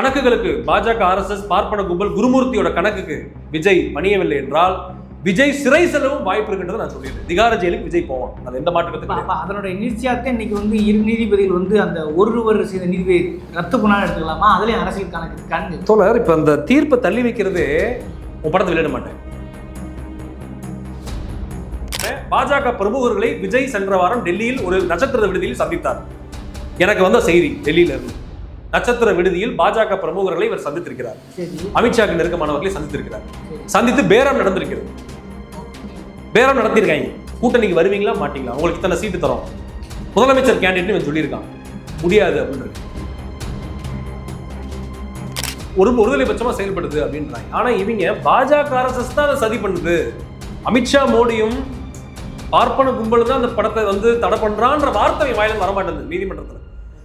கணக்குகளுக்கு பாஜக ஆர்எஸ்எஸ் பார்ப்பன கும்பல் குருமூர்த்தியோட கணக்குக்கு விஜய் பணியவில்லை என்றால் விஜய் சிறை செல்லவும் வாய்ப்பு இருக்குன்றதை நான் சொல்லிடுறேன். திகார ஜெயிலுக்கு விஜய் போவான். அது எந்த மாற்று அப்ப- கருத்து அப்ப அதனுடைய நீட்சியாக இன்னைக்கு வந்து இரு நீதிபதிகள் வந்து அந்த ஒருவர் செய்த நீதிபதி ரத்து பண்ணாலும் எடுத்துக்கலாமா? அதுலயும் அரசியல் கணக்கு இருக்கான்னு தோழர் இப்ப அந்த தீர்ப்பை தள்ளி வைக்கிறதே உன் படத்தை வெளியிட மாட்டேன். பாஜக பிரமுகர்களை விஜய் சென்ற வாரம் டெல்லியில் ஒரு நட்சத்திர விடுதியில் சந்தித்தார். எனக்கு வந்த செய்தி டெல்லியில இருந்து. நட்சத்திர விடுதியில் பாஜக பிரமுகர்களை இவர் சந்தித்திருக்கிறார். அமித்ஷாக்கு நெருக்கமானவர்களை சந்தித்திருக்கிறார். சந்தித்து பேரம் நடந்திருக்கிறது. பேரம் நடத்திருக்காங்க. கூட்டணிக்கு வருவீங்களா மாட்டீங்களா? உங்களுக்கு இத்தனை சீட்டு தரோம். முதலமைச்சர் கேண்டிடேட் இவன் சொல்லியிருக்கான். முடியாது அப்படின்றது ஒரு ஒருதலை பட்சமா செயல்படுது அப்படின்றாங்க. ஆனா இவங்க பாஜக ஆர்எஸ்எஸ் தான் அதை சதி பண்ணுது. அமித்ஷா மோடியும் பார்ப்பன கும்பல் தான் அந்த படத்தை வந்து தடை பண்றான்ற வார்த்தை இவன் வாயில வர மாட்டேங்குது நீதிமன்றத்துல.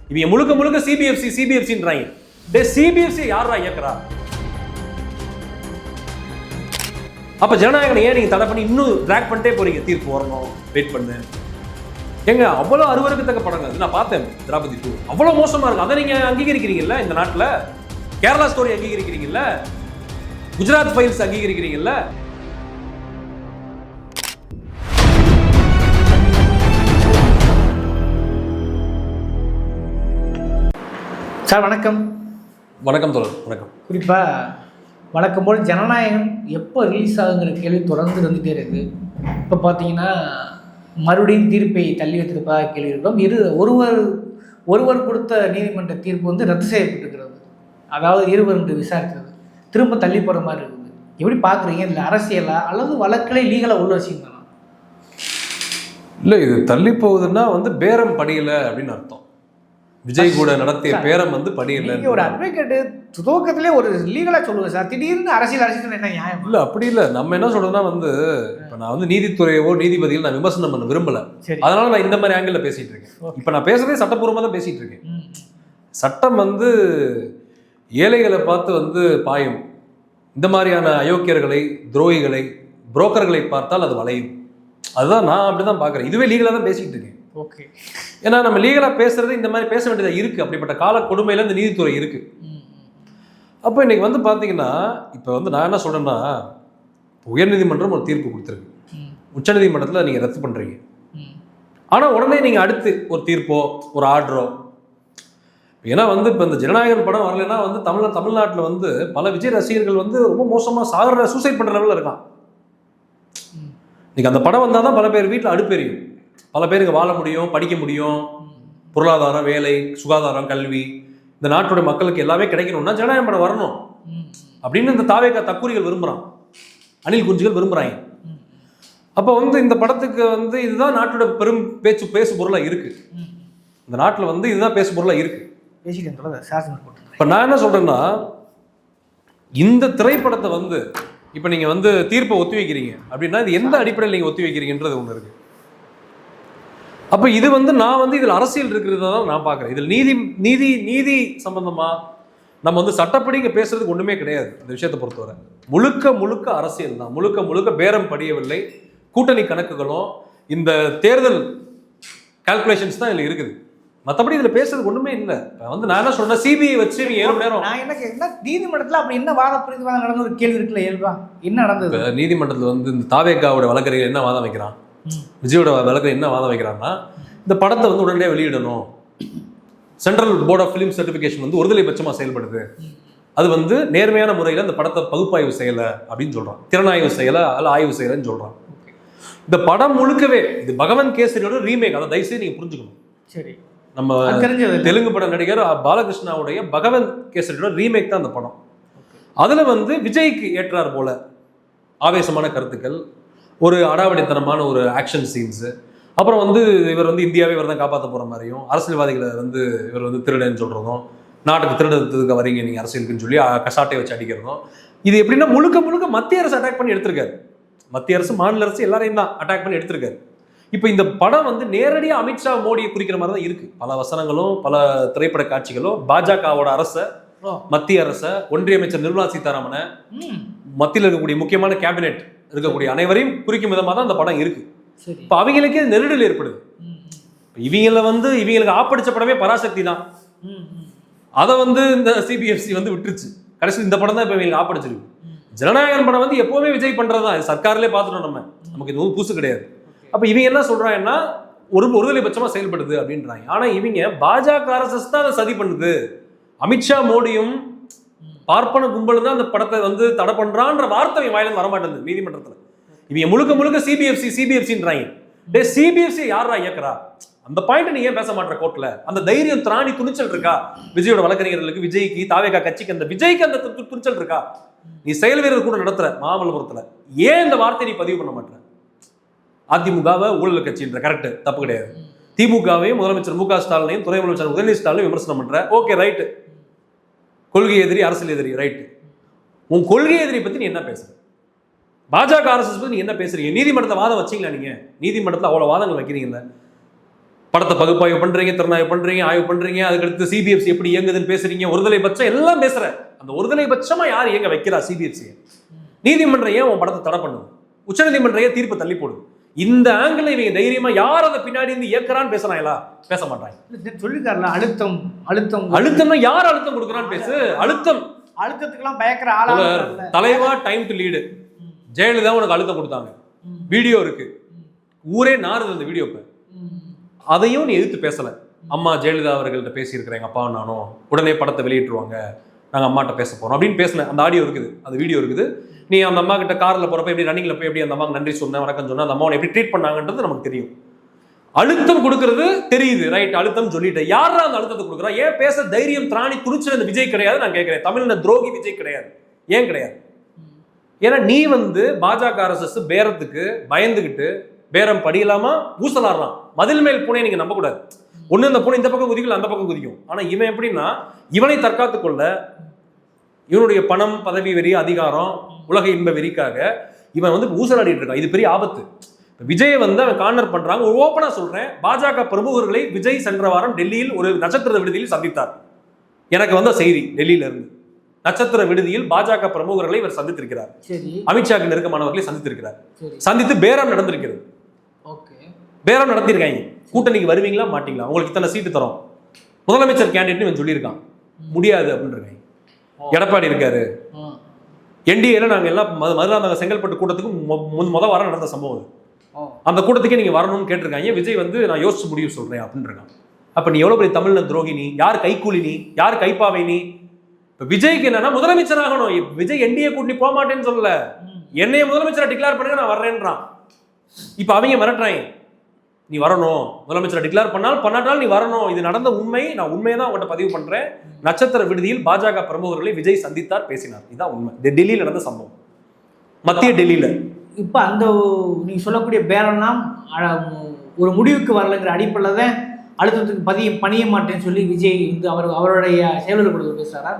இவங்க முழுக்க முழுக்க சிபிஎஃப்சி சிபிஎஃப்சின்றாங்க டே சிபிஎஃப்சி யாரா இயக்குறா? அப்ப ஜனநாயகனை ஏன் நீங்க தடை பண்ணி இன்னும் டிராக் பண்ணிட்டே போறீங்க? தீர்ப்பு வரணும். வெயிட் பண்ணு. ஏங்க அவ்வளவு அருவருக்கத்தக்க படங்கள். நான் பார்த்தேன் திராபதி டூ அவ்வளவு மோசமா இருக்கு. அதை நீங்க அங்கீகரிக்கிறீங்கல்ல இந்த நாட்டுல? கேரளா ஸ்டோரி அங்கீகரிக்கிறீங்கல்ல? குஜராத் ஃபைல்ஸ் அங்கீகரிக்கிறீங்கல்ல? சார் வணக்கம். வணக்கம் தோழர் வணக்கம். குறிப்பா வழக்கம் போல் ஜனநாயகம் எப்போ ரிலீஸ் ஆகுங்கிற கேள்வி தொடர்ந்து இருந்துகிட்டே இருக்கு. இப்போ பார்த்தீங்கன்னா மறுபடியும் தீர்ப்பை தள்ளி வைத்திருப்பதாக கேள்வி இருக்கிறோம் இரு ஒருவர் ஒருவர் கொடுத்த நீதிமன்ற தீர்ப்பு வந்து ரத்து செய்யப்பட்டிருக்கிறது. அதாவது இருவர் என்று விசாரித்தது. திரும்ப தள்ளி போகிற மாதிரி இருக்குது. எப்படி பார்க்குறீங்க இதில் அரசியலா அல்லது வழக்கிலே லீகலாக உள்ள வச்சுருந்தானா இல்ல இது தள்ளி போகுதுன்னா வந்து பேரம் படியல அப்படின்னு அர்த்தம். விஜய் கூட நடத்திய பேரம் வந்து படியல ஒரு அட்வொகேட்டு துவக்கத்திலே ஒரு லீகலாக சொல்லுங்கள் சார். திடீர்னு அரசியல் அரசியல் என்ன நியாயம்? இல்ல அப்படி இல்ல. நம்ம என்ன சொல்றோம்னா வந்து இப்ப நான் வந்து நீதித்துறையவோ நீதிபதிகள் நான் விமர்சனம் பண்ண விரும்பல. அதனால நான் இந்த மாதிரி ஆங்கிள் பேசிட்டு இருக்கேன். இப்ப நான் பேசுறதே சட்டப்பூர்வமா தான் பேசிட்டு இருக்கேன். சட்டம் வந்து ஏழைகளை பார்த்து வந்து பாயும். இந்த மாதிரியான அயோக்கியர்களை துரோகிகளை புரோக்கர்களை பார்த்தால் அது வளையும். அதுதான் நான் அப்படிதான் பார்க்குறேன் இதுவே லீகலாக தான் பேசிக்கிட்டு இருக்கேன். ஓகே. ஏன்னா நம்ம லீகலாக பேசுறது இந்த மாதிரி பேச வேண்டியதாக இருக்கு. அப்படிப்பட்ட கால கொடுமையில இந்த நீதித்துறை இருக்கு. ம் அப்போ இன்னைக்கு வந்து பார்த்தீங்கன்னா இப்போ வந்து நான் என்ன சொல்றேன்னா உயர்நீதிமன்றம் ஒரு தீர்ப்பு கொடுத்துருக்கு. உச்சநீதிமன்றத்தில் நீங்கள் ரத்து பண்ணுறீங்க ஆனால் உடனே நீங்கள் அடுத்து ஒரு தீர்ப்போ ஒரு ஆர்டரோ ஏன்னா வந்து இப்போ இந்த ஜனநாயகன் படம் வரலைன்னா வந்து தமிழ் தமிழ்நாட்டில் வந்து பல விஜய் ரசிகர்கள் வந்து ரொம்ப மோசமாக சாகர சூசைட் பண்ணுற லெவலில் இருக்கான். இன்னைக்கு அந்த படம் வந்தால் தான் பல பேர் வீட்டில் அடுப்பெரியும் பல பேருக்கு வாழ முடியும் படிக்க முடியும். பொருளாதாரம் வேலை சுகாதாரம் கல்வி. இந்த நாட்டுடைய மக்களுக்கு எல்லாமே கிடைக்கணும்னா ஜனநாயகம் படம் வரணும். அப்படின்னு இந்த தாவேக்கா தக்கூரிகள் விரும்புகிறான் அணில் குஞ்சுகள் விரும்புகிறாங்க அப்போ வந்து இந்த படத்துக்கு வந்து இதுதான் நாட்டோட பெரும் பேச்சு பேசு பொருளாக இருக்கு. ம் இந்த நாட்டில் வந்து இதுதான் பேசு பொருளாக இருக்கு பேசிட்டேன் தொடர்ந்து சாசனம் போட்டுருந்தேன் இப்போ நான் என்ன சொல்றேன்னா இந்த திரைப்படத்தை வந்து இப்போ நீங்கள் வந்து தீர்ப்பை ஒத்தி வைக்கிறீங்க. அப்படின்னா இது எந்த அடிப்படையில் நீங்கள் ஒத்தி வைக்கிறீங்கன்றது ஒன்று இருக்கு. அப்போ இது வந்து நான் வந்து இதில் அரசியல் இருக்கிறத தான் நான் பார்க்குறேன். இதில் நீதி நீதி நீதி சம்பந்தமா நம்ம வந்து சட்டப்படி இங்கே பேசுறதுக்கு ஒன்றுமே கிடையாது இந்த விஷயத்தை பொறுத்தவரை. முழுக்க முழுக்க அரசியல் தான். முழுக்க முழுக்க பேரம் படியவில்லை. கூட்டணி கணக்குகளும் இந்த தேர்தல் கால்குலேஷன்ஸ் தான் இதில் இருக்குது. மற்றபடி இதில் பேசுறதுக்கு ஒன்றுமே இல்லை. வந்து நான் என்ன சொல்றேன் சிபிஐ வச்சு இவங்க ஏழு நேரம். நான் என்ன கேட்குறேன் நீதிமன்றத்தில் அப்படி என்ன வாத பிரதிவாதம் நடந்த ஒரு கேள்வி இருக்குல்ல இயல்பா? என்ன நடந்தது? நீதிமன்றத்தில் வந்து இந்த தாவேக்காவோட வழக்கறிஞர் என்ன வாதம் வைக்கிறான். விஜயோட வழக்கறிஞர் என்ன வாதம் வைக்கிறான்னா இந்த படத்தை வந்து உடனடியாக வெளியிடணும். Central board of film certification வந்து ஒருதலை பட்சமாக செயல்படுது. அது வந்து நேர்மையான முறையில் இந்த படத்தை பகுப்பாய்வு செய்யலை அப்படின்னு சொல்கிறான் திறனாய்வு செய்யலை அல்ல ஆய்வு செய்யலைன்னு சொல்கிறான் இந்த படம் முழுக்கவே இது பகவன் கேசரியோட ரீமேக் அதை தயவுசெய்து நீங்கள் புரிஞ்சுக்கணும். சரி. நம்ம. தெலுங்கு பட நடிகர் பாலகிருஷ்ணாவுடைய பகவன் கேசரியோட ரீமேக் தான் அந்த படம். அதுல வந்து விஜய்க்கு ஏற்றார் போல ஆவேசமான கருத்துக்கள் ஒரு அடாவடித்தனமான ஒரு ஆக்ஷன் சீன்ஸ் அப்புறம் வந்து இவர் வந்து இந்தியாவே இவர் தான் காப்பாற்ற போற மாதிரியும் அரசியல்வாதிகளை வந்து இவர் வந்து திருடன்னு சொல்றதும் நாட்டுக்கு திருடத்துக்கு வரீங்க நீங்க அரசியலுக்குன்னு சொல்லி கசாட்டை வச்சு அடிக்கிறதும். இது எப்படின்னா முழுக்க முழுக்க மத்திய அரசு அட்டாக் பண்ணி எடுத்திருக்காரு. மத்திய அரசு மாநில அரசு எல்லாரையும் தான் அட்டாக் பண்ணி எடுத்திருக்காரு. இப்போ இந்த படம் வந்து நேரடியாக அமித்ஷா மோடியை குறிக்கிற மாதிரி தான் இருக்கு. பல வசனங்களும் பல திரைப்பட காட்சிகளும் பாஜகவோட அரசை மத்திய அரசை ஒன்றிய அமைச்சர் நிர்மலா சீதாராமனை மத்தியில் இருக்கக்கூடிய முக்கியமான கேபினெட் இருக்கக்கூடிய அனைவரையும் குறிக்கும் விதமாக தான் அந்த படம் இருக்கு. இப்போ அவங்களுக்கே நெருடல் ஏற்படுது. இவங்கள வந்து இவங்களுக்கு ஆப்படிச்ச படமே பராசக்தி தான். அதை வந்து இந்த சிபிஎஃப்சி வந்து விட்டுருச்சு. கடைசி இந்த படம் தான் இப்போ இவங்களுக்கு ஆப்படிச்சிருக்கு. ஜனநாயகன் படம் வந்து எப்பவுமே விஜய் பண்றதுதான் இது சர்க்கார்லயே பார்த்துட்டோம் நம்ம. நமக்கு இது புதுசு கிடையாது. அப்ப இவங்க என்ன சொல்றாங்கன்னா ஒரு ஒருதலை பட்சமா செயல்படுது அப்படின்றாங்க. ஆனா இவங்க பாஜக ஆர்எஸ்எஸ் தான் அதை சதி பண்ணுது. அமித்ஷா மோடியும் பார்ப்பன கும்பல் தான் அந்த படத்தை வந்து தடை பண்றான்ற வார்த்தை இவன் வாயிலிருந்து வரமாட்டேங்குது நீதிமன்றத்தில். இவங்க முழுக்க முழுக்க சிபிஎஃப்சி சிபிஎஃப்சின்றாங்க டே சிபிஎஃப்சி யாரா இயக்குறா? அந்த பாயிண்ட் நீ ஏன் பேச மாட்டேற கோர்ட்ல அந்த தைரியம் திராணி துணிச்சல் இருக்கா? விஜயோட வழக்கறிஞர்களுக்கு விஜய்க்கு தாவேகா கட்சிக்கு அந்த விஜய்க்கு அந்த து- துணிச்சல் இருக்கா? நீ செயல் வீரர் கூட நடத்துற மாமல்லபுரத்துல. ஏன் இந்த வார்த்தை நீ பதிவு பண்ண மாட்டேற? அதிமுகவை ஊழல் கட்சின்ற கரெக்ட் தப்பு கிடையாது. திமுகவையும் முதலமைச்சர் மு க ஸ்டாலினையும் துணை முதலமைச்சர் உதயநிதி ஸ்டாலினையும் விமர்சனம் பண்ற. ஓகே ரைட்டு கொள்கை எதிரி அரசியல் எதிரி ரைட்டு உன் கொள்கை எதிரி பற்றி நீ என்ன பேசுற? பாஜக ஆர்எஸ்எஸ் பற்றி நீ என்ன பேசுறீங்க நீதிமன்றத்தை வாதம் வச்சீங்களா நீங்க? நீதிமன்றத்தில் அவ்வளோ வாதங்கள் வைக்கிறீங்கல்ல. படத்தை பகுப்பாய்வு பண்றீங்க திறனாய்வு பண்றீங்க ஆய்வு பண்றீங்க அதுக்கடுத்து சிபிஎஃப்சி எப்படி இயங்குதுன்னு பேசுறீங்க ஒருதலை பட்சம் எல்லாம் பேசுற. அந்த ஒருதலை பட்சமா யார் இயங்க வைக்கிறா சிபிஎஃப்சி நீதிமன்றம் ஏன் உன் படத்தை தடை பண்ணுது? உச்சநீதிமன்றம் ஏன் தீர்ப்பு தள்ளி போடுது? இந்த ஆங்கிள் இவங்க தைரியமா யார் அதை பின்னாடி இருந்து இயக்குறான்னு பேசுறாங்களா? பேச மாட்டாங்க. சொல்லிருக்காருல அழுத்தம். அழுத்தம் அழுத்தம்னா யார் அழுத்தம் கொடுக்குறான்னு பேசு. அழுத்தம். அழுத்தத்துக்கெல்லாம் பயக்கிற ஆளா. தலைவா டைம் டு லீடு ஜெயலலிதா உனக்கு அழுத்தம் கொடுத்தாங்க. வீடியோ இருக்கு. ஊரே நாறுது அந்த வீடியோ இப்ப. ம். அதையும் நீ எதிர்த்து பேசல. அம்மா ஜெயலலிதா அவர்கள்ட்ட பேசியிருக்கிறேன் எங்க அப்பாவும் நானும். உடனே படத்தை வெளியிட்டுருவாங்க. நாங்க அம்மாட்ட பேச போறோம். அப்படின்னு பேசினேன் அந்த ஆடியோ இருக்குது. அந்த வீடியோ இருக்குது. நீ அந்த அம்மா கிட்ட கார்ல போறப்ப எப்படி ரன்னிங்ல போய் எப்படி அந்த அம்மாக்கு நன்றி சொன்னேன் வணக்கம் சொன்னேன் அந்த அம்மாவை எப்படி ட்ரீட் பண்ணாங்கன்றது நமக்கு தெரியும். அழுத்தம் கொடுக்கறது தெரியுது. ரைட் அழுத்தம் சொல்லிட்டேன் யாரா அந்த அழுத்தத்தை கொடுக்குறா? ஏன் பேச தைரியம் திராணி துணிச்சல் இந்த விஜய் கிடையாது? நான் கேட்கிறேன். தமிழ்ல துரோகி விஜய் கிடையாது. ஏன் கிடையாது? ஏன்னா நீ வந்து பாஜக அரசு பேரத்துக்கு பயந்துகிட்டு பேரம் படியலாமா ஊசலாடுறான். மதில் மேல் பூனை நீங்க நம்ப கூடாது ஒண்ணு இந்த பூனை இந்த பக்கம் குதிக்கல அந்த பக்கம் குதிக்கும். ஆனா இவன் எப்படின்னா இவனை தற்காத்து கொள்ள இவனுடைய பணம் பதவி வெறி அதிகாரம் உலக இன்ப வெறிக்காக இவன் வந்து ஊசலாடிட்டு இருக்கான். இது பெரிய ஆபத்து. விஜயை வந்து அவன் கார்னர் பண்றாங்க. ஒரு ஓப்பனா சொல்றேன். பாஜக பிரமுகர்களை விஜய் சென்ற வாரம் டெல்லியில் ஒரு நட்சத்திர விடுதியில் சந்தித்தார். எனக்கு வந்த செய்தி டெல்லியில இருந்து நட்சத்திர விடுதியில் பாஜக பிரமுகர்களை இவர் சந்தித்திருக்கிறார். அமித்ஷாக்கு நெருக்கமானவர்களை சந்தித்திருக்கிறார். சந்தித்து பேரம் நடந்திருக்கிறது. பேரம் நடத்திருக்காங்க. கூட்டணிக்கு வருவீங்களா மாட்டீங்களா? உங்களுக்கு இத்தனை சீட்டு தரோம். முதலமைச்சர் கேண்டிடேட் இவன் சொல்லியிருக்கான். முடியாது அப்படின்னு இருக்காங்க எடப்பாடி இருக்காரு. என்டிஏல நாங்க எல்லாம் மது- மதுராந்தக செங்கல்பட்டு கூட்டத்துக்கு முத வாரம் நடந்த சம்பவம் அந்த கூட்டத்துக்கே நீங்க வரணும்னு கேட்டிருக்காங்க. விஜய் வந்து நான் யோசிச்சு முடிவு சொல்றேன் அப்படின்னு அப்போ அப்ப நீ எவ்வளவு பெரிய தமிழ்ல துரோகினி யார் கைக்கூலினி யார் கைப்பாவை நீ? இப்ப விஜய்க்கு என்னன்னா முதலமைச்சர் ஆகணும். விஜய் என்டிஏ கூட்டணி போக மாட்டேன்னு சொல்லல. என்னைய முதலமைச்சரை டிக்ளேர் பண்ணுங்க நான் வர்றேன்றான். இப்ப அவங்க மிரட்டுறாங்க. நீ வரணும். முதலமைச்சரை டிக்ளேர் பண்ணால் பண்ணாட்டால் நீ வரணும். இது நடந்த உண்மை. நான் உண்மையை தான் உங்கள்கிட்ட பதிவு பண்றேன். நட்சத்திர விடுதியில் பாஜக பிரமுகர்களை விஜய் சந்தித்தார் பேசினார். இதுதான் உண்மை. இது டெல்லியில் நடந்த சம்பவம். மத்திய டெல்லியில். இப்போ அந்த நீங்கள் சொல்லக்கூடிய பேரம்லாம் ஒரு முடிவுக்கு வரலைங்கிற அடிப்படையில் தான் அழுத்தத்துக்கு பதிய பணிய மாட்டேன்னு சொல்லி விஜய் வந்து அவர் அவருடைய செயலர்கள் பேசுறாரா?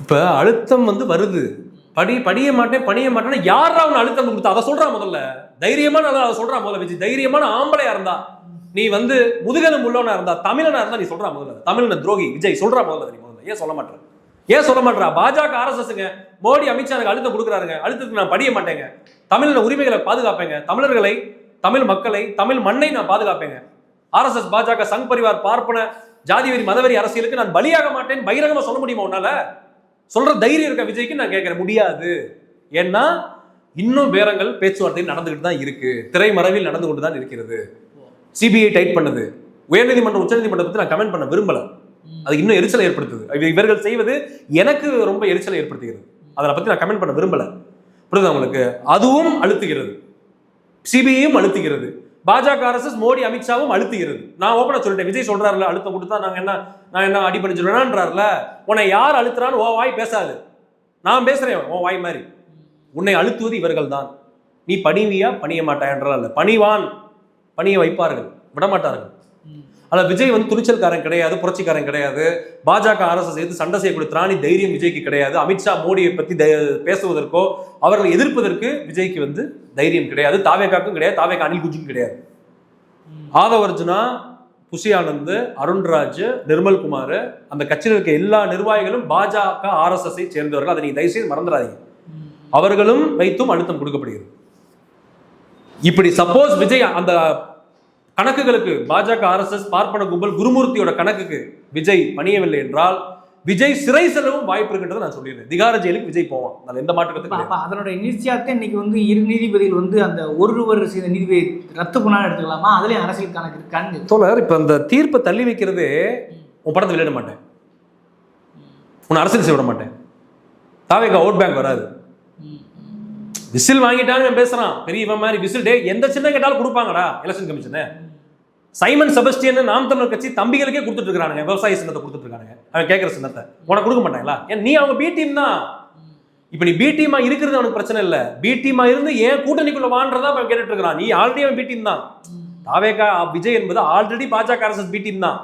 இப்போ அழுத்தம் வந்து வருது. படி படிய மாட்டேன் பணிய மாட்டேன்னா யாரா அவன் அழுத்தம் கொடுத்தா? அதை சொல்கிறான் முதல்ல. தைரியமான அதை சொல்கிறான் முதல்ல விஜய். தைரியமான ஆம்பளையாக இருந்தா நீ வந்து முதுகெலும் உள்ளவனா இருந்தா தமிழனா இருந்தா நீ சொல்கிறா முதல்ல. தமிழ்ன துரோகி விஜய் சொல்கிறா முதல்ல நீ முதல்ல. ஏன் சொல்ல மாட்டேன் ஏன் சொல்ல மாட்டா பாஜக ஆர்எஸ்எஸ்ங்க மோடி அமித்ஷா எனக்கு அழுத்தம் கொடுக்குறாருங்க. அழுத்தத்துக்கு நான் படிய மாட்டேங்க. தமிழின உரிமைகளை பாதுகாப்பேங்க. தமிழர்களை தமிழ் மக்களை தமிழ் மண்ணை நான் பாதுகாப்பேங்க. ஆர்எஸ்எஸ் பாஜக சங் பரிவார் பார்ப்பன ஜாதிவெறி மதவெறி அரசியலுக்கு நான் பலியாக மாட்டேன். பகிரங்கமா சொல்ல முடியுமா உன்னால? சொல்ற தைரியம் இருக்க விஜய்க்கு நான் கேட்கிறேன். முடியாது. ஏன்னா இன்னும் பேரங்கள் பேச்சுவார்த்தையில் நடந்துகிட்டு தான் இருக்கு. திரைமறைவில் நடந்து கொண்டு தான் இருக்கிறது. சிபிஐ டைட் பண்ணுது. உயர்நீதிமன்றம் உச்சநீதிமன்றத்தை நான் கமெண்ட் பண்ண விரும்பலை. அது இன்னும் எரிச்சலை ஏற்படுத்துது. இவ- இவர்கள் செய்வது எனக்கு ரொம்ப எரிச்சலை ஏற்படுத்துகிறது. அதை பத்தி நான் கமெண்ட் பண்ண விரும்பல. புரியுதா உங்களுக்கு? அதுவும் அழுத்துகிறது. சிபிஐயும் அழுத்துகிறது. பாஜக ஆர்எஸ்எஸ் மோடி அமித்ஷாவும் அழுத்துகிறது. நான் ஓப்பனா சொல்லிட்டேன். விஜய் சொல்றாருல அழுத்தம் கொடுத்தா நாங்க என்ன நான் என்ன அடி பண்ணிச்சிருவேனான்றாருல உன்னை யார் அழுத்துறான்னு ஓ வாய் பேசாது. நான் பேசுறேன் உன் வாய் மாதிரி. உன்னை அழுத்துவது இவர்கள் தான் நீ பணிவியா பணிய மாட்டாயன்றால் அல்ல. பணிவான் பணிய வைப்பார்கள். விடமாட்டார்கள். ஆனால் விஜய் வந்து துணிச்சல்காரன் கிடையாது புரட்சிக்காரன் கிடையாது. பாஜக ஆர்எஸ்எஸ் எதிர்த்து சண்டை செய்யக்கூடிய திராணி தைரியம் விஜய்க்கு கிடையாது. அமித்ஷா மோடியை பத்தி தை- பேசுவதற்கோ அவர்களை எதிர்ப்பதற்கு விஜய்க்கு வந்து தைரியம் கிடையாது. தாவேக்காக்கும் கிடையாது தாவேகா அனில் குஜிக்கும் கிடையாது. ஆதவர்ஜுனா புஷி ஆனந்த் அருண்ராஜ் நிர்மல்குமார் அந்த கட்சியில் இருக்க எல்லா நிர்வாகிகளும் பாஜக ஆர்எஸ்எஸ் சேர்ந்தவர்கள். அதை நீங்கள் தயவுசெய்து மறந்துடாதீங்க. அவர்களும் வைத்தும் அழுத்தம் கொடுக்கப்படுகிறது. இப்படி சப்போஸ் விஜய் அந்த கணக்குகளுக்கு பாஜக ஆர்எஸ்எஸ் பார்ப்பன கும்பல் குருமூர்த்தியோட கணக்குக்கு விஜய் பணியவில்லை என்றால் விஜய் சிறை செல்லவும் வாய்ப்பு இருக்குன்றதை நான் சொல்லிடுறேன். திகார ஜெயிலுக்கு விஜய் போவான். அதுல எந்த மாற்று கருத்தும் அப்ப கிடையாது. அப்ப அதனுடைய நீட்சியாக இன்னைக்கு வந்து இரு நீதிபதிகள் வந்து அந்த ஒருவர் செய்த நீதிபதி ரத்து பண்ணாலும் எடுத்துக்கலாமா? அதுலயும் அரசியல் கணக்கு இருக்கான்னு தோழர் இப்ப அந்த தீர்ப்பை தள்ளி வைக்கிறதே உன் படத்தை வெளியிட மாட்டேன். உன்னை அரசியல் செய்ய விட மாட்டேன். தாவேக்கா ஓட் பேங்க் வராது. விசில் வாங்கிட்டான்னு இவன் பேசுறான். பெரிய இவன் மாதிரி விசில் டே எந்த சின்ன கேட்டாலும் கொடுப்பாங்கடா election commission Simon Sebastian Naam Tamilar Katchi தம்பிகளுக்கே கொடுத்துட்டு இருக்கானுங்க விவசாய சின்னத்தை கொடுத்துட்டு இருக்கானுங்க அவன் கேட்குற சின்னத்தை உனக்கு கொடுக்க மாட்டாங்களா ஏன் நீ அவங்க பி டீம் தான் இப்போ நீ பி டீமா இருக்கிறது அவனுக்கு பிரச்சனை இல்லை பி டீமா இருந்து ஏன் கூட்டணிக்குள்ள வான்றதா அவன் கேட்டுட்டு இருக்கிறான் நீ ஆல்ரெடி அவன் பி டீம் தான் தாவேகா விஜய் என்பது ஆல்ரெடி பாஜக அரசு பி டீம் தான்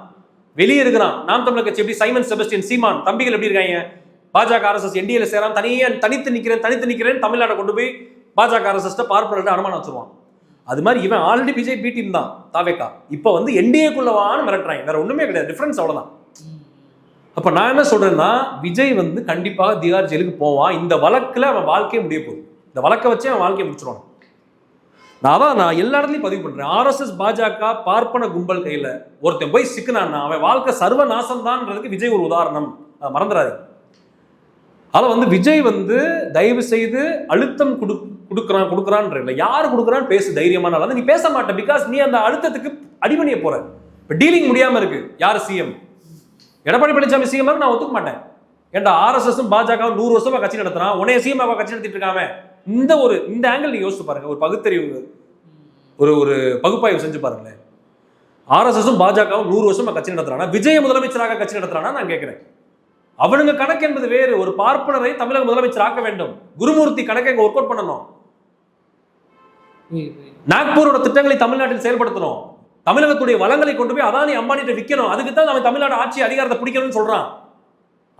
வெளியே இருக்கிறான் நாம் தமிழர் கட்சி எப்படி சைமன் செபஸ்டியன் சீமான் தம்பிகள் எப்படி இருக்காங்க பாஜக அரசஸ் என்டிஏல சேரான் தனியே தனித்து நிக்கிறேன் தனித்து நிக்கிறேன் தமிழ்நாட்டை கொண்டு போய் பாஜக அரசு பார்ப்பனர்கிட்ட அனுமானம் வச்சிருவான் அது மாதிரி இவன் ஆல்ரெடி விஜய் டீம் தான் தாவேக்கா. இப்போ வந்து என்டிஏக்குள்ளவான்னு மிரட்டுறாங்க. வேற ஒண்ணுமே கிடையாது. டிஃபரன்ஸ் அவ்வளோதான் அப்போ நான் என்ன சொல்றேன்னா விஜய் வந்து கண்டிப்பாக திகார் ஜெயிலுக்கு போவான். இந்த வழக்கில் அவன் வாழ்க்கையே முடிய போகுது. இந்த வழக்கை வச்சே அவன் வாழ்க்கையை முடிச்சிருவான். நான் அதான் நான் எல்லா இடத்துலையும் பதிவு பண்ணுறேன் ஆர்எஸ்எஸ் பாஜக பார்ப்பன கும்பல் கையில் ஒருத்தன் போய் சிக்கினான்னா அவன் வாழ்க்கை சர்வ நாசம்தான்றதுக்கு விஜய் ஒரு உதாரணம். மறந்துடாது அதில் வந்து விஜய் வந்து தயவு செய்து அழுத்தம் கொடு கொடுக்குறான் கொடுக்குறான்ற இல்லை யார் கொடுக்குறான்னு பேசு தைரியமான நீ பேச மாட்டேன் பிகாஸ் நீ அந்த அழுத்தத்துக்கு அடிமணிய போற. இப்போ டீலிங் முடியாமல் இருக்கு. யார் சிஎம் எடப்பாடி பழனிசாமி சிஎம் நான் ஒத்துக்க மாட்டேன். ஏன்டா ஆர்எஸ்எஸும் பாஜகவும் நூறு வருஷமா கட்சி நடத்துறான். உனைய சிஎம் கட்சி நடத்திட்டு இருக்காம. இந்த ஒரு இந்த ஆங்கிள் நீ யோசிச்சு பாருங்க. ஒரு பகுத்தறிவு ஒரு ஒரு பகுப்பாய்வு செஞ்சு பாருங்களேன். ஆர்எஸ்எஸும் பாஜகவும் நூறு வருஷமா கட்சி நடத்துறானா? விஜய முதலமைச்சராக கட்சி நடத்துறானா நான் கேட்கிறேன் அவனுங்க கணக்கு என்பது வேறு. ஒரு பார்ப்பனரை தமிழக முதலமைச்சர் ஆக்க வேண்டும். குருமூர்த்தி கணக்கை ஒர்க் அவுட் பண்ணணும். நாக்பூரோட திட்டங்களை தமிழ்நாட்டில் செயல்படுத்தணும். தமிழகத்துடைய வளங்களை கொண்டு போய் அதானி அம்பானிட்ட விற்கணும் அதுக்கு தான் அவன் தமிழ்நாடு ஆட்சி அதிகாரத்தை பிடிக்கணும்னு சொல்றான்.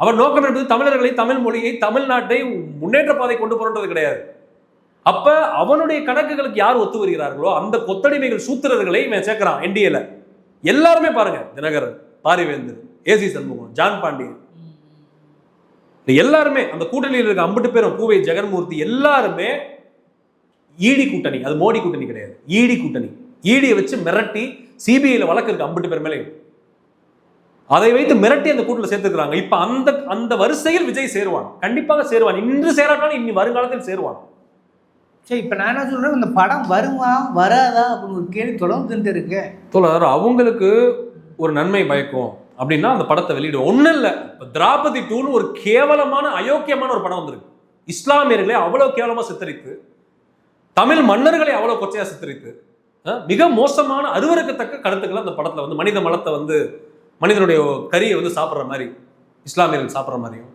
அவன் நோக்கம் என்பது தமிழர்களை தமிழ் மொழியை தமிழ்நாட்டை முன்னேற்ற பாதை கொண்டு போறது கிடையாது. அப்ப அவனுடைய கணக்குகளுக்கு யார் ஒத்து வருகிறார்களோ அந்த கொத்தடிமைகள் சூத்திரர்களை இவன் சேர்க்கிறான் என்டிஏல. எல்லாருமே பாருங்க Dhinakaran Parivendhar A C Shanmugam John Pandian. எல்லாருமே அந்த கூட்டணியில் இருக்க அம்பட்டு பேரும் பூவை ஜெகன்மூர்த்தி எல்லாருமே ஈடி கூட்டணி அது மோடி கூட்டணி கிடையாது. ஈடி கூட்டணி. ஈடியை வச்சு மிரட்டி சிபிஐல வழக்கு இருக்கு அம்பட்டு பேர் மேலே அதை வைத்து மிரட்டி அந்த கூட்டில் சேர்த்துக்கிறாங்க. இப்ப அந்த அந்த வரிசையில் விஜய் சேருவான். கண்டிப்பாக சேருவான். இன்று சேராட்டாலும் இனி வருங்காலத்தில் சேருவான். சரி இப்போ நான் என்ன சொல்றேன்? இந்த படம் வருமா வராதா அப்படின்னு ஒரு கேள்வி தொடர்ந்துட்டு இருக்கு. தோழர் அவங்களுக்கு ஒரு நன்மை பயக்கும் அப்படின்னா அந்த படத்தை வெளியிடுவோம். ஒன்றும் இல்லை. இப்போ திராபதி டூன்னு ஒரு கேவலமான அயோக்கியமான ஒரு படம் வந்திருக்கு. இஸ்லாமியர்களை அவ்வளோ கேவலமாக சித்தரித்து தமிழ் மன்னர்களை அவ்வளோ கொச்சையாக சித்தரித்து மிக மோசமான அருவருக்கத்தக்க கருத்துக்களை அந்த படத்தில் வந்து மனித மலத்தை வந்து மனிதனுடைய கரியை வந்து சாப்பிட்ற மாதிரி இஸ்லாமியர்கள் சாப்பிட்ற மாதிரியும்.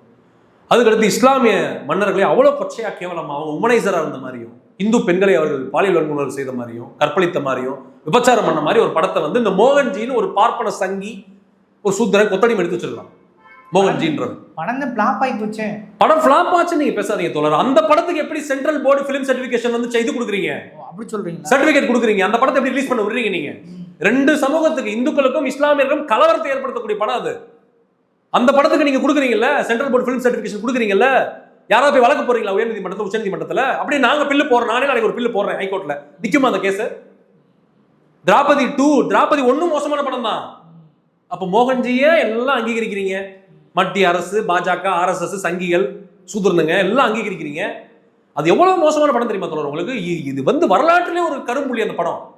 அதுக்கடுத்து இஸ்லாமிய மன்னர்களை அவ்வளோ கொச்சையாக கேவலமாக அவங்க உமனைசராக இருந்த மாதிரியும் இந்து பெண்களை அவர்கள் பாலியல் வன்முறை செய்த மாதிரியும் கற்பழித்த மாதிரியும் விபச்சாரம் பண்ண மாதிரி ஒரு படத்தை வந்து இந்த மோகன்ஜின்னு ஒரு பார்ப்பன சங்கி ஒரு சூத்திரன் கொத்தடி எடுத்து வச்சிருக்கான் மோகன்ஜின்றது படம் ஃப்ளாப் ஆகி போச்சே. படம் ஃபிளாப் ஆச்சு நீங்க பேசாதீங்க தோழர். அந்த படத்துக்கு எப்படி சென்ட்ரல் போர்டு ஃபிலிம் சர்டிபிகேஷன் வந்து செய்து கொடுக்குறீங்க? அப்படி சொல்றீங்களா? சர்டிபிகேட் கொடுக்குறீங்க. அந்த படத்தை எப்படி ரிலீஸ் பண்ண விடுறீங்க நீங்க? ரெண்டு சமூகத்துக்கு இந்துக்களுக்கும் இஸ்லாமியர்களுக்கும் கலவரத்தை ஏற்படுத்தக்கூடிய படம் அது. அந்த படத்துக்கு நீங்க கொடுக்குறீங்கல்ல சென்ட்ரல் போர்டு ஃபிலிம் சர்டிபிகேஷன் கொடுக்குறீங்கல்ல யாராவது போய் வழக்கு போறீங்களா உயர்நீதிமன்றத்தில் உச்சநீதிமன்றத்தில்? அப்படி நாங்க பில்லு போறோம் நானே நாளைக்கு ஒரு பில்லு போடுறேன் ஹைகோர்ட்ல. நிக்குமா அந்த கேஸ்? திராபதி டூ திராபதி ஒன்னும் மோசமான படம் தான் அப்ப மோகன்ஜியை எல்லாம் அங்கீகரிக்கிறீங்க. மத்திய அரசு பாஜக ஆர்எஸ்எஸ் சங்கிகள் சூதுரனுங்க எல்லாம் அங்கீகரிக்கிறீங்க. அது எவ்வளவு மோசமான படம் தெரியுமா தோழர் உங்களுக்கு? இ- இது வந்து வரலாற்றிலே ஒரு கரும்புள்ளி அந்த படம்.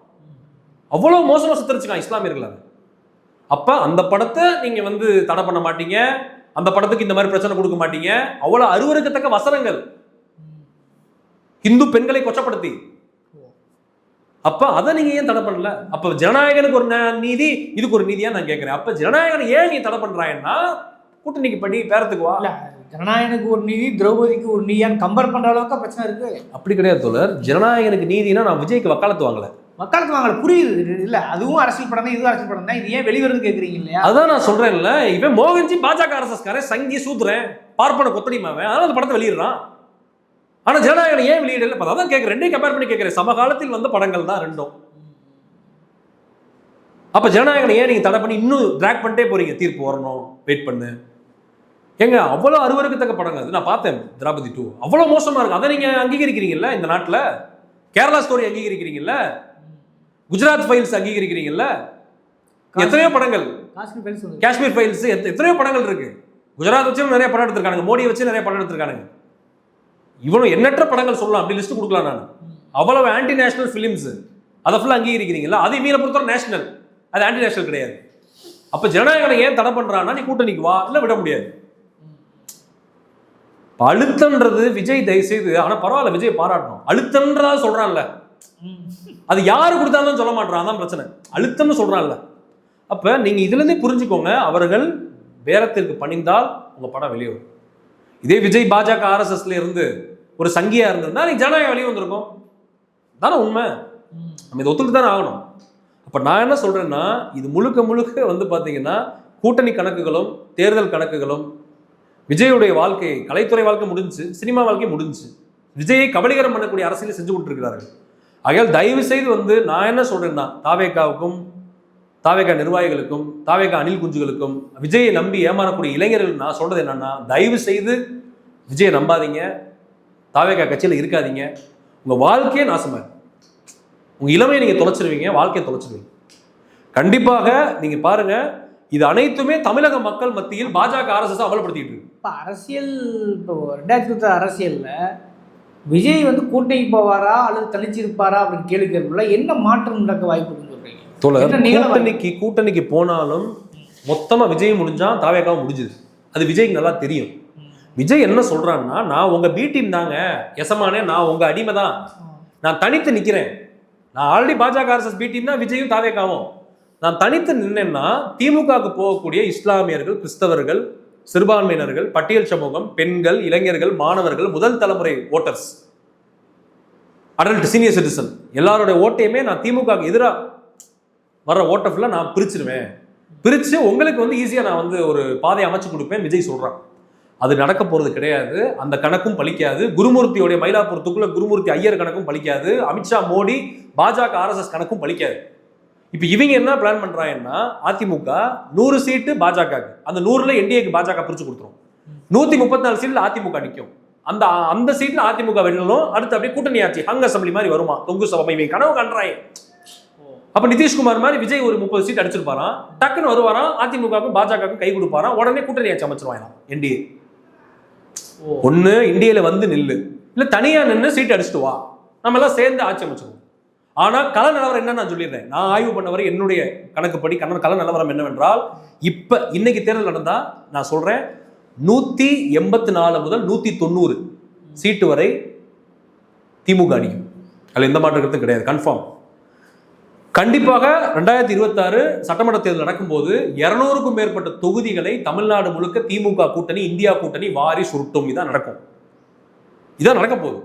அவ்வளவு மோசமா சுத்தரிச்சுக்கலாம் இஸ்லாமியர்கள் அது. அப்ப அந்த படத்தை நீங்க வந்து தடை பண்ண மாட்டீங்க. அந்த படத்துக்கு இந்த மாதிரி பிரச்சனை கொடுக்க மாட்டீங்க. அவ்வளவு அருவருக்கத்தக்க வசனங்கள். இந்து பெண்களை கொச்சப்படுத்தி. அப்ப அதை நீங்க ஏன் தடை பண்ணல? அப்ப ஜனநாயகனுக்கு ஒரு ந- நீதி இதுக்கு ஒரு நீதியா நான் கேட்கிறேன். அப்ப ஜனநாயகன் ஏன் நீ தடை பண்றாங்கன்னா கூட்டணிக்கு படி பேரத்துக்கு வா. இல்ல ஜனநாயகனுக்கு ஒரு நீதி திரௌபதிக்கு ஒரு நீதியான்னு கம்பேர் பண்ற அளவுக்கு பிரச்சனை இருக்கு. அப்படி கிடையாது தோழர். ஜனநாயகனுக்கு நீதினா நான் விஜய்க்கு வக்காலத்து வாங்கல. மக்களுக்கு வாங்கல புரியுது. இல்ல அதுவும் அரசியல் படம் தான் இதுவும் அரசியல் படம் தான் இது ஏன் வெளிவருது கேக்குறீங்க இல்லையா? அதான் நான் சொல்றேன்ல இவன் மோகன்ஜி பாஜக அரசஸ்காரன் சங்கி சூத்துறேன் பார்ப்பன கொத்தடிமாவன் அதனால அந்த படத்தை வெளியிடுறான். ஆனா ஜனநாயகன் ஏன் வெளியிடல? அதான் கேட்கிறேன் ரெண்டையும் கம்பேர் பண்ணி கேட்கிறேன் சமகாலத்தில் வந்த படங்கள் தான் ரெண்டும். அப்ப ஜனநாயகனை ஏன் நீங்க தடை பண்ணி இன்னும் டிராக் பண்ணிட்டே போறீங்க? தீர்ப்பு வரணும். வெயிட் பண்ணு. ஏங்க அவ்வளவு அருவருக்கத்தக்க படங்க. அது நான் பார்த்தேன் திராபதி டூ அவ்வளவு மோசமா இருக்கு. அதை நீங்க அங்கீகரிக்கிறீங்கல்ல இந்த நாட்டுல? கேரளா ஸ்டோரி அங்கீகரிக்கிறீங்கல்ல? குஜராத் ஃபைல்ஸ் அங்கீகரிக்கிறீங்கல்ல? எத்தனையோ படங்கள். காஷ்மீர் ஃபைல்ஸ் வந்து காஷ்மீர் ஃபைல்ஸ் எத்தனையோ படங்கள் இருக்கு. குஜராத் வச்சும் நிறைய படம் எடுத்திருக்கானுங்க. மோடியை வச்சு நிறைய படம் எடுத்திருக்கானுங்க. இவனும் எண்ணற்ற படங்கள் சொல்லலாம். அப்படி லிஸ்ட் கொடுக்கலாம் நான். அவ்வளவு ஆன்டி நேஷனல் ஃபிலிம்ஸ் அதை ஃபுல்லாக அங்கீகரிக்கிறீங்களா அது இவங்களை பொறுத்தவரை நேஷனல் அது ஆன்டி நேஷனல் கிடையாது. அப்போ ஜனநாயகம் ஏன் தடை பண்ணுறான்னா நீ கூட்டணிக்கு வா இல்லை விட முடியாது. அழுத்தன்றது அழுத்தம்ன்றது விஜய் தயவு செய்து ஆனால் பரவாயில்ல விஜய் பாராட்டணும். அழுத்தன்றதா சொல்கிறான்ல அது யாரு கொடுத்தாலும் சொல்ல மாட்டான் அதான் பிரச்சனை. அழுத்தம்னு சொல்கிறான்ல அப்போ நீங்கள் இதுலேருந்தே புரிஞ்சுக்கோங்க அவர்கள் பேரத்திற்கு பணிந்தால் உங்கள் படம் வெளியே வரும் இதே விஜய் பாஜக ஆர்எஸ்எஸ்ல இருந்து ஒரு சங்கியா இருந்திருந்தா நீ ஜனநாயகம் வெளியே வந்திருக்கும். தானே உண்மை? நம்ம இதை ஒத்துக்கிட்டு தானே ஆகணும். அப்போ நான் என்ன சொல்கிறேன்னா இது முழுக்க முழுக்க வந்து பார்த்தீங்கன்னா கூட்டணி கணக்குகளும் தேர்தல் கணக்குகளும் விஜயுடைய வாழ்க்கை கலைத்துறை வாழ்க்கை முடிஞ்சுச்சு சினிமா வாழ்க்கை முடிஞ்சுச்சு விஜயை கபலீகரம் பண்ணக்கூடிய அரசியலை செஞ்சு கொண்டிருக்கிறார்கள் ஆகையால் தயவு செய்து வந்து நான் என்ன சொல்கிறேன்னா தாவேக்காவுக்கும் தாவேக்கா நிர்வாகிகளுக்கும் தாவேக்கா அணில் குஞ்சுகளுக்கும் விஜயை நம்பி ஏமாறக்கூடிய இளைஞர்கள் நான் சொல்கிறது என்னன்னா தயவு செய்து விஜயை நம்பாதீங்க தாவேக்கா கட்சியில் இருக்காதீங்க. உங்கள் வாழ்க்கையே நாசமாக இருக்கும். உங்க இளமையை நீங்க தொலைச்சிருவீங்க வாழ்க்கையை தொலைச்சிருவீங்க. கண்டிப்பாக நீங்க பாருங்க இது அனைத்துமே தமிழக மக்கள் மத்தியில் பாஜக ஆர்எஸ்எஸ் அமல்படுத்திட்டு இருக்கு. இப்போ அரசியல் இப்போ ரெண்டாயிரத்தி அரசியலில் விஜய் வந்து கூட்டணிக்கு போவாரா அல்லது தனிச்சிருப்பாரா அப்படின்னு கேள்வி கேட்கல என்ன மாற்றம் நடக்க வாய்ப்பு சொல்றீங்க? கூட்டணிக்கு கூட்டணிக்கு போனாலும் மொத்தமா விஜய் முடிஞ்சா தாவேக்காவும் முடிஞ்சுது. அது விஜய்க்கு நல்லா தெரியும். விஜய் என்ன சொல்றான்னா நான் உங்க பி டீம் தாங்க எசமானே நான் உங்க அடிமை தான் நான் தனித்து நிக்கிறேன். நான் ஆல்ரெடி பாஜக ஆர்எஸ்எஸ் பி டீம் தான் விஜயும் தாவேக்காவும். நான் தனித்து நின்னேன்னா திமுகவுக்கு போகக்கூடிய இஸ்லாமியர்கள் கிறிஸ்தவர்கள் சிறுபான்மையினர்கள் பட்டியல் சமூகம் பெண்கள் இளைஞர்கள் மாணவர்கள் முதல் தலைமுறை ஓட்டர்ஸ் அடல்ட் சீனியர் சிட்டிசன் எல்லாரோட ஓட்டையுமே நான் திமுகவுக்கு எதிராக வர்ற ஓட்டை ஃபுல்லாக நான் பிரிச்சிருவேன். பிரித்து உங்களுக்கு வந்து ஈஸியாக நான் வந்து ஒரு பாதையை அமைச்சு கொடுப்பேன் விஜய் சொல்கிறான் அது நடக்க போகிறது கிடையாது. அந்த கணக்கும் பழிக்காது குருமூர்த்தியோடைய மயிலாப்பூரத்துக்குள்ள குருமூர்த்தி ஐயர் கணக்கும் பழிக்காது அமித்ஷா மோடி பாஜக ஆர்எஸ்எஸ் கணக்கும் பழிக்காது இப்போ இவங்க என்ன பிளான் பண்றாங்கன்னா அதிமுக நூறு சீட்டு பாஜகக்கு அந்த நூறுல என்டிஏக்கு பாஜக பிரிச்சு கொடுத்துரும். நூத்தி முப்பத்தி நாலு சீட்ல அதிமுக நிற்கும் அந்த அந்த சீட்ல அதிமுக வெள்ளலும் அடுத்து அப்படியே கூட்டணி ஆட்சி ஹங் அசம்பிளி மாதிரி வருமா? தொங்கு சபை. இவங்க கனவு கண்டாய் அப்ப நிதிஷ்குமார் மாதிரி விஜய் ஒரு முப்பது சீட் அடிச்சிருப்பாராம். டக்குன்னு வருவாராம். அதிமுகவுக்கும் பாஜகவுக்கும் கை கொடுப்பாராம். உடனே கூட்டணி ஆட்சி அமைச்சிருவாங்க என்டிஏ. ஒன்று இந்தியாவில் வந்து நில்லு. இல்லை தனியாக நின்று சீட் அடிச்சுட்டு வா. நம்ம எல்லாம் சேர்ந்து ஆட்சி அமைச்சிருவோம். ஆனால் கல நிலவரம் என்ன நான் சொல்லிடுறேன். நான் ஆய்வு பண்ணவரை என்னுடைய கணக்குப்படி கண்ணன் கல நிலவரம் என்னவென்றால் இப்போ இன்னைக்கு தேர்தல் நடந்தால் நான் சொல்கிறேன் நூற்றி எண்பத்தி நாலு முதல் நூற்றி தொண்ணூறு சீட்டு வரை திமுக அணியும். அதில் எந்த மாற்று கருத்தும் கிடையாது. கன்ஃபார்ம் கண்டிப்பாக ரெண்டாயிரத்தி இருபத்தாறு சட்டமன்ற தேர்தல் நடக்கும்போது இருநூறுக்கும் மேற்பட்ட தொகுதிகளை தமிழ்நாடு முழுக்க திமுக கூட்டணி இந்தியா கூட்டணி வாரி சுருட்டும். இதான் நடக்கும். இதான் நடக்க போகுது.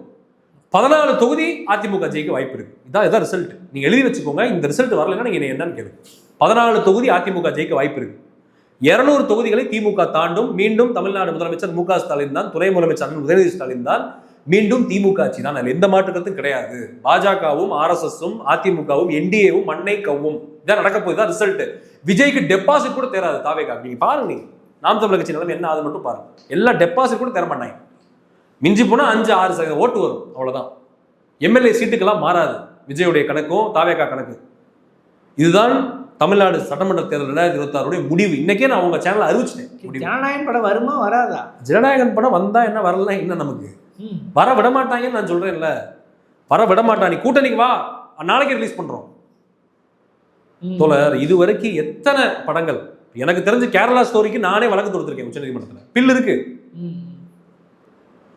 பதினாலு தொகுதி அதிமுக ஜெயிக்க வாய்ப்பு இருக்கு. இதான் இதான் ரிசல்ட் நீங்க எழுதி வச்சுக்கோங்க. இந்த ரிசல்ட் வரலைன்னா நீங்க என்னன்னு கேளுங்க. பதினாலு தொகுதி அதிமுக ஜெயிக்க வாய்ப்பு இருக்கு. இருநூறு தொகுதிகளை திமுக தாண்டும். மீண்டும் தமிழ்நாடு முதலமைச்சர் மு க ஸ்டாலின் தான் துணை முதலமைச்சர் உதயநிதி ஸ்டாலின் தான் மீண்டும் திமுக ஆட்சி தான். அதுல எந்த மாற்று கருத்தும் கிடையாது. பாஜகவும் ஆர்எஸ்எஸும் அதிமுகவும் என்டிஏவும் மண்ணை கவும் இதான் நடக்க போகுது தான் ரிசல்ட் விஜய்க்கு டெபாசிட் கூட தேராது தாவேகா. நீங்க பாருங்க நீங்க. நாம் தமிழர் கட்சி நிலைமை என்ன அது மட்டும் பாருங்க. எல்லா டெபாசிட் கூட தர மாட்டாங்க. மிஞ்சி போனா அஞ்சு ஆறு சதவீதம் ஓட்டு வரும். அவ்வளவுதான். எம்எல்ஏ சீட்டுக்கெல்லாம் மாறாது. விஜயுடைய கணக்கும் தாவேகா கணக்கு. இதுதான் தமிழ்நாடு சட்டமன்ற தேர்தல் ரெண்டாயிரத்தி இருபத்தாறுடைய முடிவு. இன்னைக்கே நான் உங்க சேனல் அறிவிச்சிட்டேன். முடிவு. ஜனநாயகம் படம் வருமா வராதா? ஜனநாயகன் படம் வந்தா என்ன வரலாம் என்ன நமக்கு. வர விட மாட்டாங்கன்னு நான் சொல்றேன்ல. வர விட மாட்டான் நீ கூட்டணிக்கு வா. நாளைக்கு ரிலீஸ் பண்றோம். தோழர் இது வரைக்கும் எத்தனை படங்கள்? எனக்கு தெரிஞ்சு கேரளா ஸ்டோரிக்கு நானே வழக்கு தொடுத்திருக்கேன் உச்சநீதிமன்றத்தில். பில் இருக்கு.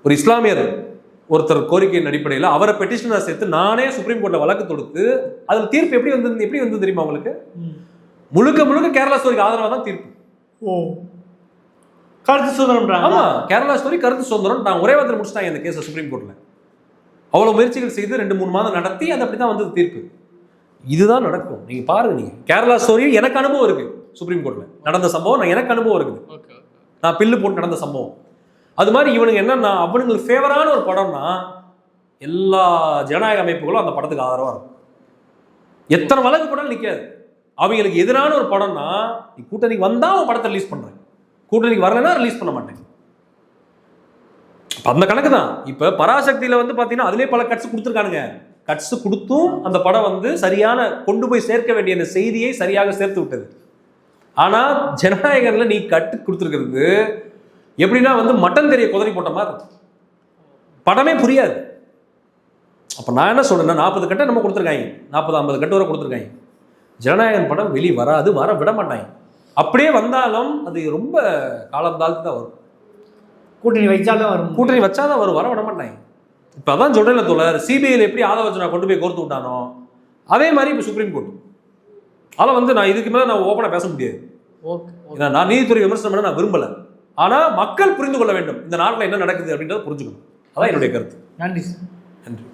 ஒரு இஸ்லாமியர் ஒருத்தர் கோரிக்கையின் அடிப்படையில் அவரை பெட்டிஷனர் சேர்த்து நானே சுப்ரீம் கோர்ட்ல வழக்கு தொடுத்து அதில் தீர்ப்பு எப்படி வந்து எப்படி வந்து தெரியுமா உங்களுக்கு. முழுக்க முழுக்க கேரளா ஸ்டோரிக்கு ஆதரவாக தான் தீர்ப்பு. ஓ. கருத்து சுதந்திரம்ன்றாங்க. ஆமா கேரளா ஸ்டோரி கருத்து சுதந்திரம். நான் ஒரே வாரத்தில் முடிச்சிட்டாங்க இந்த கேஸை சுப்ரீம் கோர்ட்ல அவ்வளவு முயற்சிகள் செய்து ரெண்டு மூணு மாதம் நடத்தி அது அப்படிதான் வந்தது தீர்ப்பு. இதுதான் நடக்கும். நீங்க பாருங்க நீங்க. கேரளா ஸ்டோரி எனக்கு அனுபவம் இருக்கு சுப்ரீம் கோர்ட்ல நடந்த சம்பவம் நான் எனக்கு அனுபவம் இருக்குது. நான் பில்லு போட்டு நடந்த சம்பவம். அது மாதிரி இவனுங்க என்னன்னா அவனுங்களுக்கு ஃபேவரான ஒரு படம்னா எல்லா ஜனநாயக அமைப்புகளும் அந்த படத்துக்கு ஆதரவா இருக்கும். எத்தனை வழக்கு படம் நிற்காது அவங்களுக்கு எதிரான ஒரு படம்னா நீ கூட்டணிக்கு வந்தா அவன் படத்தை ரிலீஸ் பண்றேன். கூட்டணிக்கு வரலன்னா ரிலீஸ் பண்ண மாட்டேன் அந்த கணக்கு தான். இப்போ பராசக்தியில் வந்து பார்த்தீங்கன்னா அதிலே பல கட்ஸ் கொடுத்துருக்கானுங்க. கட்ஸ் கொடுத்தும் அந்த படம் வந்து சரியான கொண்டு போய் சேர்க்க வேண்டிய அந்த செய்தியை சரியாக சேர்த்து விட்டது. ஆனால் ஜனநாயகரில் நீ கட்டு கொடுத்துருக்கிறது எப்படின்னா வந்து மட்டன் தெரிய குதறி போட்ட மாதிரி. படமே புரியாது. அப்போ நான் என்ன சொல்றேன்னா நாற்பது கட்டை நம்ம கொடுத்துருக்காங்க. நாற்பது ஐம்பது கட்டு வரை கொடுத்துருக்காங்க. ஜனநாயகன் படம் வெளியே வராது வர விட மாட்டாங்க. அப்படியே வந்தாலும் அது ரொம்ப காலம் தாழ்த்து தான் வரும். கூட்டணி வைச்சாலும் வரும். கூட்டணி வச்சாதான் வரும். வர விட மாட்டாங்க. இப்போ அதான் சொல்கிறேன்ல தோழர் சிபிஐயில் எப்படி ஆதவச்சனா கொண்டு போய் கோர்த்து விட்டானோ அதே மாதிரி இப்போ சுப்ரீம் கோர்ட் அதில் வந்து நான் இதுக்கு மேலே நான் ஓப்பனாக பேச முடியாது. ஓகே நான் நீதித்துறை விமர்சனம் பண்ண நான் விரும்பலை. ஆனால் மக்கள் புரிந்து கொள்ள வேண்டும். இந்த நாட்டில் என்ன நடக்குது அப்படின்றத புரிஞ்சுக்கணும். அதான் என்னுடைய கருத்து. நன்றி சார் நன்றி.